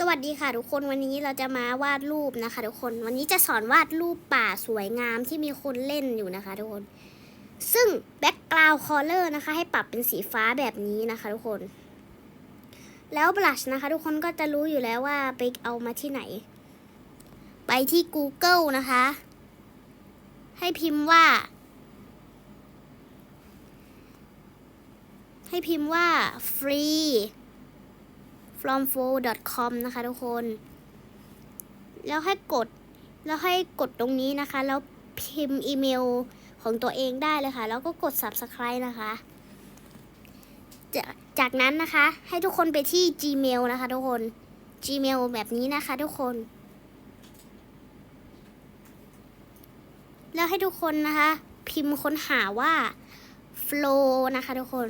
สวัสดีค่ะทุกคนวันนี้เราจะมาวาดรูปนะคะ ทุกคนวันนี้จะสอนวาดรูปป่าสวยงามที่มีคนเล่นอยู่นะคะ ทุกคน ซึ่ง background color นะคะ ให้ปรับเป็นสีฟ้าแบบนี้นะคะ ทุกคน แล้ว blush นะคะ ทุกคนก็จะรู้อยู่แล้วว่าไปเอามาที่ไหน ไปที่ Google นะคะ ให้พิมพ์ว่า ให้พิมพ์ว่า free fromfo.com นะคะทุกคน แล้วให้กด แล้วให้กดตรงนี้นะคะ แล้วพิมพ์อีเมลของตัวเองได้เลยค่ะ แล้วก็กด subscribe นะคะจจากนั้นนะคะ ให้ทุกคนไปที่ Gmail นะคะทุกคน Gmail แบบนี้นะคะทุกคน แล้วให้ทุกคนนะคะ พิมพ์ค้นหาว่า flow นะคะทุกคน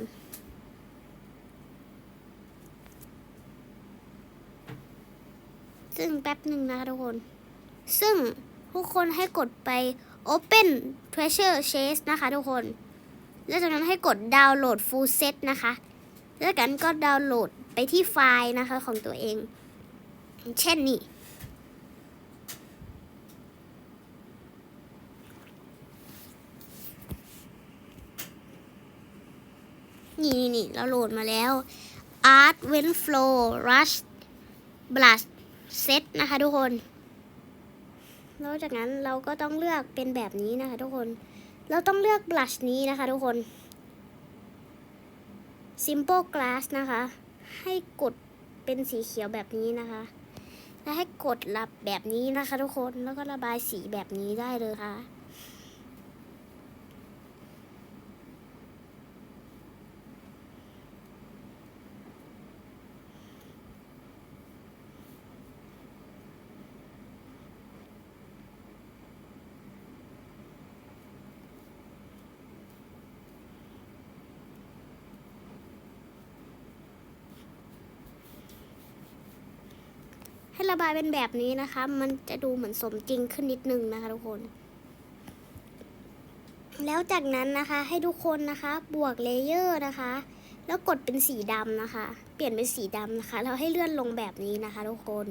ซึ่งแป๊บหนึ่งนะคะทุกคน ซึ่งทุกคนให้กดไป Open Treasure Chest นะคะทุกคน แล้วจากนั้นให้กดดาวน์โหลด Full Set นะคะ แล้วกันก็ดาวน์โหลดไปที่ไฟล์นะคะของตัวเอง เช่นนี่นี่นี่เราโหลดมาแล้ว Art w e n Flow Rush Blush เซตนะคะ ทุกคน แล้วจากนั้นเราก็ต้องเลือกเป็นแบบนี้นะคะ ทุกคน เราต้องเลือกบลัชนี้นะคะ ทุกคน Simple Glass นะคะ ให้กดเป็นสีเขียวแบบนี้นะคะ และให้กดรับแบบนี้นะคะ ทุกคน แล้วก็ระบายสีแบบนี้ได้เลยค่ะ ให้ระบายเป็นแบบนี้นะคะ มันจะดูเหมือนสมจริงขึ้นนิดนึงนะคะทุกคน แล้วจากนั้นนะคะให้ทุกคนนะคะบวกเลเยอร์นะคะ แล้วกดเป็นสีดำนะคะ เปลี่ยนเป็นสีดำนะคะ แล้วให้เลื่อนลงแบบนี้นะคะ ทุกคน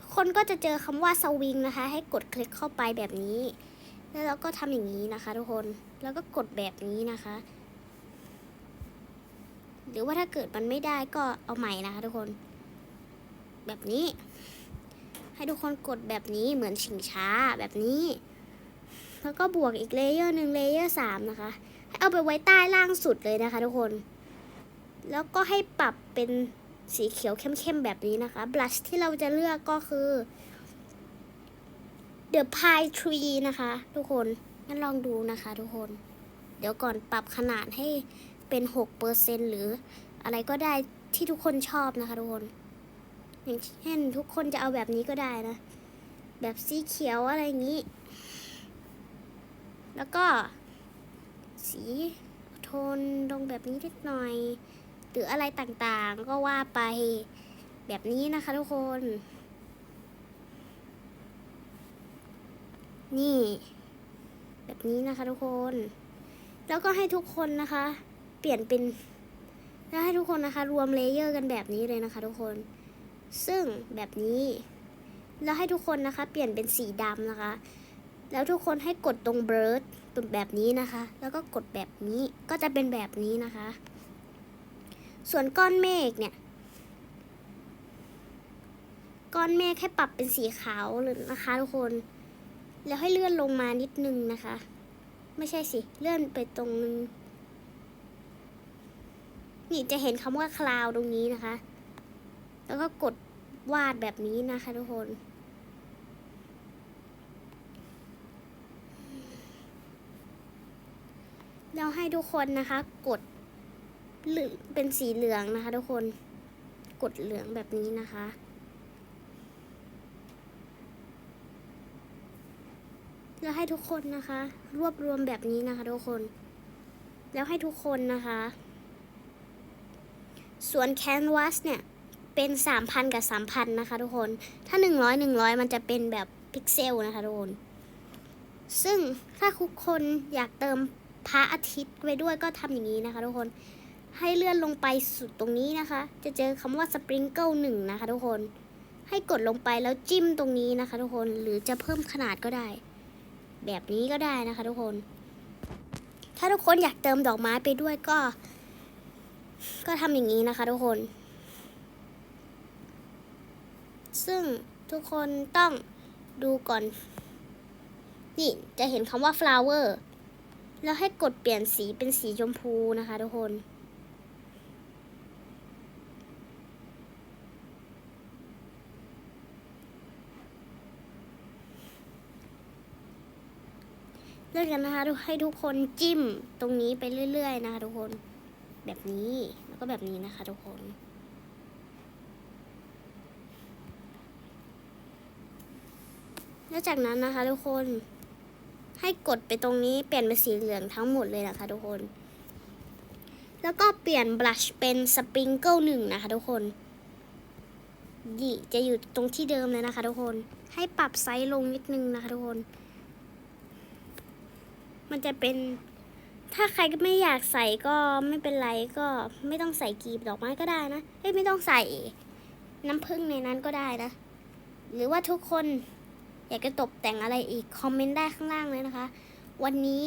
ทุกคนก็จะเจอคำว่าสวิงนะคะ ให้กดคลิกเข้าไปแบบนี้ แล้วเราก็ทำอย่างนี้นะคะ ทุกคน แล้วก็กดแบบนี้นะคะ หรือว่าถ้าเกิดมันไม่ได้ก็เอาใหม่นะคะ ทุกคน แบบนี้ ให้ทุกคนกดแบบนี้เหมือนชิงช้าแบบนี้ แล้วก็บวกอีกเลเยอร์หนึ่งเลเยอร์สามนะคะ ให้เอาไปไว้ใต้ล่างสุดเลยนะคะ ทุกคน แล้วก็ให้ปรับเป็นสีเขียวเข้มๆแบบนี้นะคะ บลัชที่เราจะเลือกก็คือ The Pine Tree นะคะ ทุกคนงั้นลองดูนะคะทุกคน เดี๋ยวก่อนปรับขนาดให้เป็น 6%หรืออะไรก็ได้ที่ทุกคนชอบนะคะทุกคน อย่างเช่นทุกคนจะเอาแบบนี้ก็ได้นะ แบบสีเขียวอะไรอย่างนี้ แล้วก็ สีโทนลงแบบนี้นิดหน่อย หรืออะไรต่างๆ ก็ว่าไปแบบนี้นะคะทุกคน นี่ แบบนี้นะคะทุกคน แล้วก็ให้ทุกคนนะคะ เปลี่ยนเป็นแล้วให้ทุกคนนะคะ รวมเลเยอร์กันแบบนี้เลยนะคะทุกคน ซึ่งแบบนี้ แล้วให้ทุกคนนะคะ เปลี่ยนเป็นสีดำนะคะ แล้วทุกคนให้กดตรงเบิร์ดเป็นแบบนี้นะคะ แล้วก็กดแบบนี้ก็จะเป็นแบบนี้นะคะ ส่วนก้อนเมฆเนี่ย ก้อนเมฆให้ปรับเป็นสีขาวเลยนะคะทุกคน แล้วให้เลื่อนลงมานิดนึงนะคะ ไม่ใช่สิเลื่อนไปตรงนึงนี่จะเห็นคำว่าคลาวตรงนี้นะคะ แล้วก็กดวาดแบบนี้นะคะทุกคนแล้วให้ทุกคนนะคะ กดเหลืองเป็นสีเหลืองนะคะ ทุกคน กดเหลืองแบบนี้นะคะ แล้วให้ทุกคนนะคะ รวบรวมแบบนี้นะคะ ทุกคน แล้วให้ทุกคนนะคะ ส่วนแคนวาสเนี่ย เป็น 3,000 กับ 3,000 นะคะทุกคน ถ้า 100 100 มันจะเป็นแบบพิกเซลนะคะทุกคน ซึ่งถ้าทุกคนอยากเติมพระอาทิตย์ไว้ด้วยก็ทำอย่างนี้นะคะทุกคน ให้เลื่อนลงไปสุดตรงนี้นะคะ จะเจอคำว่าสปริงเกิลหนึ่งนะคะทุกคน ให้กดลงไปแล้วจิ้มตรงนี้นะคะทุกคน หรือจะเพิ่มขนาดก็ได้ แบบนี้ก็ได้นะคะทุกคน ถ้าทุกคนอยากเติมดอกไม้ไปด้วยก็ ก็ทำอย่างนี้นะคะทุกคน ซึ่งทุกคนต้องดูก่อน นี่จะเห็นคำว่า flower แล้วให้กดเปลี่ยนสีเป็นสีชมพูนะคะทุกคน เลือกกันนะคะให้ทุกคนจิ้มตรงนี้ไปเรื่อย ๆ นะคะทุกคน แบบนี้แล้วก็แบบนี้นะคะทุกคน แล้วจากนั้นนะคะ ทุกคนให้กดไปตรงนี้เปลี่ยนเป็นสีเหลืองทั้งหมดเลยนะคะ ทุกคน แล้วก็เปลี่ยนบลัชเป็นสปริงเกิลหนึ่งนะคะทุกคนนี่จะอยู่ตรงที่เดิมเลยนะคะ ทุกคน ให้ปรับไซส์ลงนิดนึงนะคะทุกคน มันจะเป็น ถ้าใครก็ไม่อยากใส่ก็ไม่เป็นไรก็ไม่ต้องใส่กีบดอกไม้ก็ได้นะเอ้ยไม่ต้องใส่น้ำผึ้งในนั้นก็ได้นะ หรือว่าทุกคน อยากจะตกแต่งอะไรอีก คอมเมนต์ได้ข้างล่างเลยนะคะ วันนี้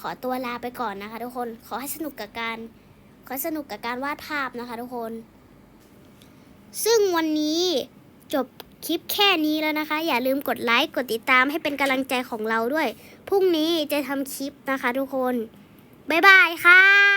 ขอตัวลาไปก่อนนะคะ ทุกคน ขอให้สนุกกับการ ขอให้สนุกกับการวาดภาพนะคะ ทุกคน ซึ่งวันนี้จบคลิปแค่นี้แล้วนะคะ อย่าลืมกดไลค์ กดติดตามให้เป็นกำลังใจของเราด้วย พรุ่งนี้จะทำคลิปนะคะ ทุกคน บ๊ายบายค่ะ